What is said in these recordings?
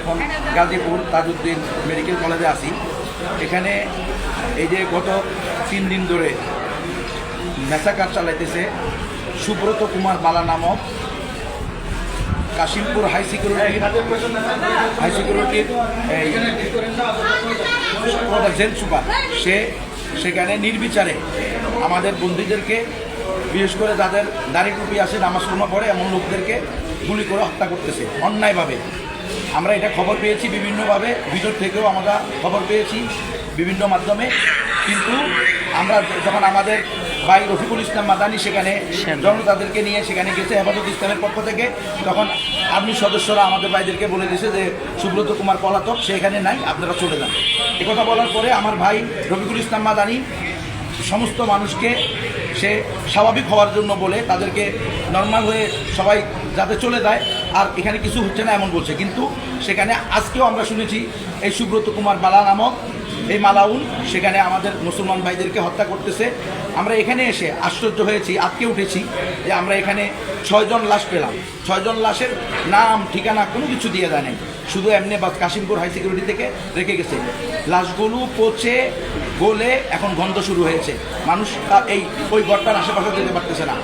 এখন গাজীপুর তাজউদ্দিন মেডিকেল কলেজে আছি। এখানে এই যে গত তিন দিন ধরে মেসাকার চালাইতেছে সুব্রত কুমার মালা নামক কাশিমপুর হাই সিকিউরিটি হাই সিকিউরিটির জেল সুপার। সে সেখানে নির্বিচারে আমাদের বন্দীদেরকে, বিশেষ করে যাদের দাড়ি টুপি আসে নামাজ কর্মা পড়ে এমন লোকদেরকে গুলি করে হত্যা করতেছে, অন্যায়ভাবে। আমরা এটা খবর পেয়েছি বিভিন্নভাবে, ভিতর থেকেও আমরা খবর পেয়েছি বিভিন্ন মাধ্যমে। কিন্তু আমরা যখন আমাদের ভাই রফিকুল ইসলাম মাদানি সেখানে জনতাদেরকে নিয়ে সেখানে গেছে হেফাজত ইসলামের পক্ষ থেকে, তখন আর্মি সদস্যরা আমাদের ভাইদেরকে বলে দিয়েছে যে, সুব্রত কুমার পলাতক সেখানে নাই, আপনারা চলে যান। কথা বলার পরে আমার ভাই রফিকুল ইসলাম মাদানি সমস্ত মানুষকে সে স্বাভাবিক হওয়ার জন্য বলে, তাদেরকে নর্মাল হয়ে সবাই যাতে চলে যায়। আর এখানে কিছু হচ্ছে না এমন বলছে। কিন্তু সেখানে আজকেও আমরা শুনেছি এই সুব্রত কুমার বালা নামক এই মালাউন সেখানে আমাদের মুসলমান ভাইদেরকে হত্যা করতেছে। আমরা এখানে এসে আশ্চর্য হয়েছি আজকে উঠেছি যে আমরা এখানে ছয়জন লাশ পেলাম। ছয়জন লাশের নাম, ঠিকানা কোনো কিছু দিয়ে দেয় নাই। শুধু এমনি বা কাশিমপুর হাই সিকিউরিটি থেকে রেখে গেছে। লাশগুলো পচে, গলে এখন গন্ধ শুরু হয়েছে। মানুষ এই ওই ঘরটার আশেপাশে যেতে পারতেছে না।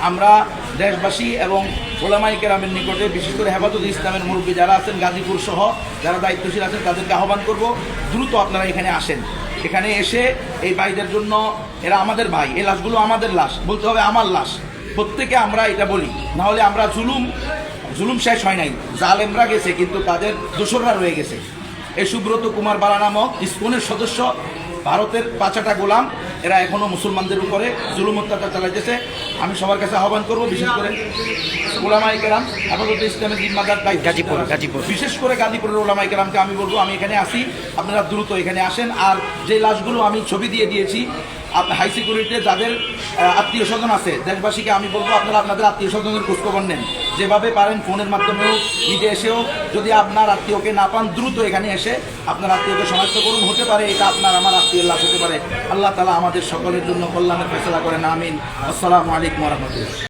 আমরা দেশবাসী এবং ওলামাই কেরামের নিকটে বিশেষ করে হেফাজত ইসলামের মুরব্বী যারা আছেন, গাজীপুর সহ যারা দায়িত্বশীল আছেন, তাদেরকে আহ্বান করব, দ্রুত আপনারা এখানে আসেন। এখানে এসে এই ভাইদের জন্য, এরা আমাদের ভাই, এই লাশগুলো আমাদের লাশ, বলতে হবে আমার লাশ। প্রত্যেকে আমরা এটা বলি। নাহলে আমরা জুলুম জুলুম শেষ হয় নাই। জালেমরা গেছে কিন্তু তাদের দোসররা রয়ে গেছে। এই সুব্রত কুমার বালা নামক ইসকনের সদস্য ভারতের পাঁচাটা গোলাম এরা এখনও মুসলমানদের উপরে জুলুম অত্যাচার চালাইতেছে। আমি সবার কাছে আহ্বান করব বিশেষ করে ওলামাই কেরাম আপাতত ইসলামের জিম্মাদার দায়িত্ব। গাজীপুর, গাজীপুর। বিশেষ করে গাজীপুরের ওলামাই কেরামকে আমি বলব আমি এখানে আসি আপনারা দ্রুত এখানে আসেন। আর যে লাশগুলো আমি ছবি দিয়ে দিয়েছি হাই সিকিউরিটিতে যাদের আত্মীয় স্বজন আছে, দেশবাসীকে আমি বলব আপনারা আপনাদের আত্মীয় স্বজনের খোঁজখবর নেন। যেভাবে পারেন ফোনের মাধ্যমেও, নিজে এসেও, যদি আপনার আত্মীয়কে না পান, দ্রুত এখানে এসে আপনার আত্মীয়কে শনাক্ত করুন। হতে পারে এটা আপনার, আমার আত্মীয় লাভ হতে পারে। আল্লাহ তালা আমাদের সকলের জন্য কল্যাণের ফেসলা করেন, আমিন। আসসালামু আলাইকুম রহমতুল্লাহ।